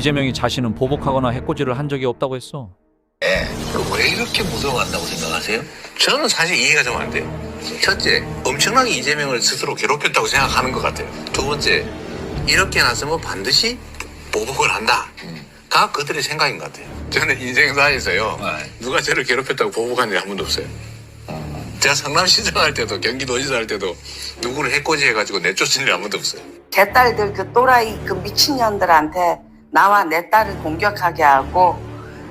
이재명이 자신은 보복하거나 해코지를 한 적이 없다고 했어. 왜 이렇게 무서워한다고 생각하세요? 저는 사실 이해가 좀 안 돼요. 첫째, 엄청나게 이재명을 스스로 괴롭혔다고 생각하는 것 같아요. 두 번째, 이렇게 나서면 반드시 보복을 한다. 가 그들의 생각인 것 같아요. 저는 인생 사에서요, 누가 저를 괴롭혔다고 보복한 적이 한 번도 없어요. 제가 성남시장 할 때도 경기도지사 할 때도 누구를 해코지 해가지고 내쫓은 적이 한 번도 없어요. 제 딸들 그 또라이 그 미친년들한테 나와 내 딸을 공격하게 하고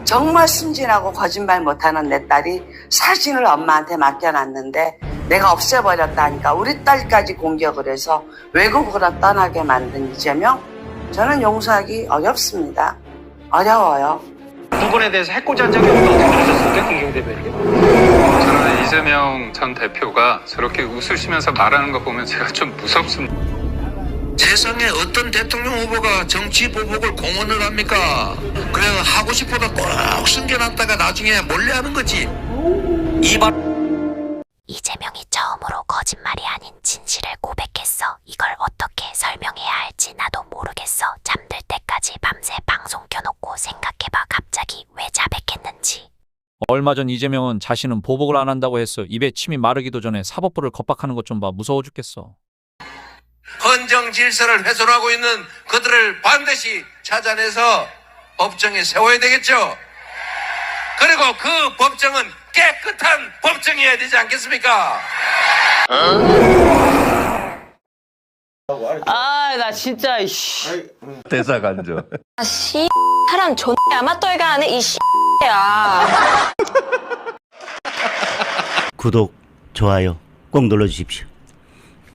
정말 순진하고 거짓말 못하는 내 딸이 사진을 엄마한테 맡겨놨는데 내가 없애버렸다니까 우리 딸까지 공격을 해서 외국으로 떠나게 만든 이재명 저는 용서하기 어렵습니다. 어려워요. 두 분에 대해서 해코지 한 적이 없다고 들으셨습니까? 김경 대변인님? 저는 이재명 전 대표가 저렇게 웃으시면서 말하는 거 보면 제가 좀 무섭습니다. 세상에 어떤 대통령 후보가 정치 보복을 공언을 합니까? 그래 하고 싶어도 꼭 숨겨놨다가 나중에 몰래 하는 거지. 이발 이재명이 처음으로 거짓말이 아닌 진실을 고백했어. 이걸 어떻게 설명해야 할지 나도 모르겠어. 잠들 때까지 밤새 방송 켜놓고 생각해봐. 갑자기 왜 자백했는지. 얼마 전 이재명은 자신은 보복을 안 한다고 했어. 입에 침이 마르기도 전에 사법부를 겁박하는 것 좀 봐. 무서워 죽겠어. 헌정 질서를 훼손하고 있는 그들을 반드시 찾아내서 법정에 세워야 되겠죠. 그리고 그 법정은 깨끗한 법정이어야 되지 않겠습니까? 아, 나 진짜, 이씨. 대사 간죠. 아, 씨. 사람 존나 야마떨가 하네, 이 씨야. 구독, 좋아요 꼭 눌러주십시오.